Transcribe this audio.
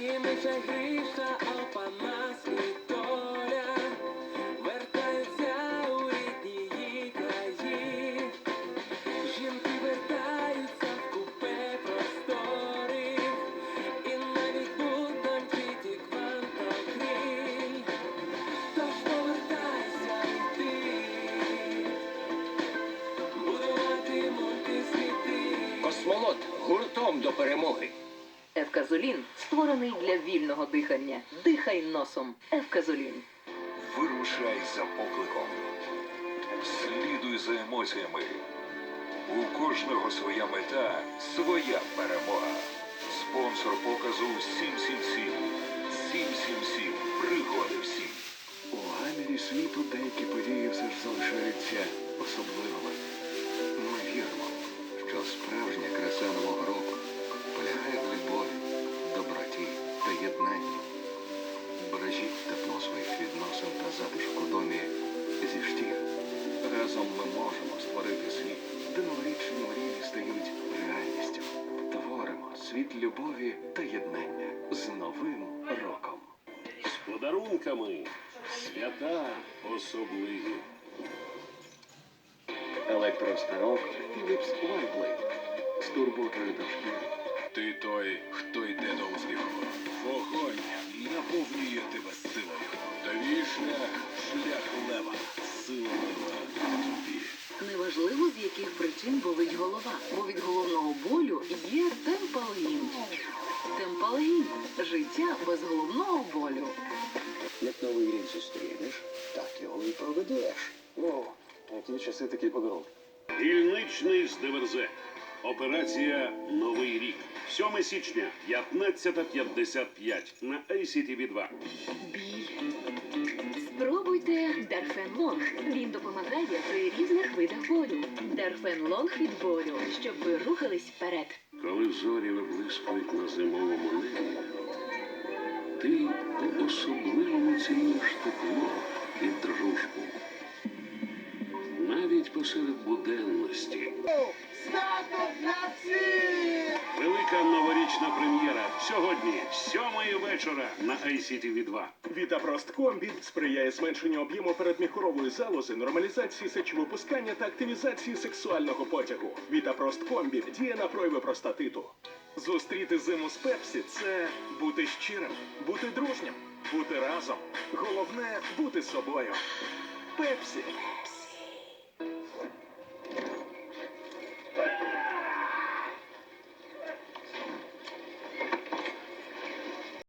Таємнича гріша, опана світоля, вертаються у рідні краї. Жінки вертаються в купе і навіть будуть ті квантокриль. Тож повертайся і ти, будувати мультисвіти. Космолот гуртом до перемоги. Евказолін створений для вільного дихання. Дихай носом. Евказолін. Вирушай за покликом. Слідуй за емоціями. У кожного своя мета, своя перемога. Спонсор показу 777. 777. Пригоди всім. У гамірі світу деякі події все ж залишаються особливими. Ми віримо, що справжня краса світ любові та єднання з Новим роком. З подарунками свята особливі. Електростанок Philips Whiteblade з турботою до шкіри. Ти той, хто йде до успіху. Вогонь наповнює тебе силою. Твій шлях шлях лева. Сила лева тобі. Неважливо, з яких причин болить голова, бо від головного болю є темпалгін. Темпалгін життя без головного болю. Як новий рік зустрінеш, так його і проведеш. Ну, які часи такі подарунки. Дільничний з ДВРЗ. Операція Новий рік. 7 січня, 15.55 на ACTV 2 Біль. Спробуйте Дарфенлонг. Він допомагає при різних видах болю. Дарфенлонг від болю, щоб ви рухались вперед. Коли зорі виблискують на зимовому небі, ти по-особливому цінуєш тепло і дружбу. Навіть посеред буденності. Велика новорічна прем'єра сьогодні, сьомої вечора на ICTV 2 Вітапрост комбі сприяє зменшенню об'єму передміхорової залози, нормалізації сечовипускання та активізації сексуального потягу. Вітапрост комбі діє на прояви простатиту. Зустріти зиму з Пепсі це бути щирим, бути дружнім, бути разом. Головне бути собою. Пепсі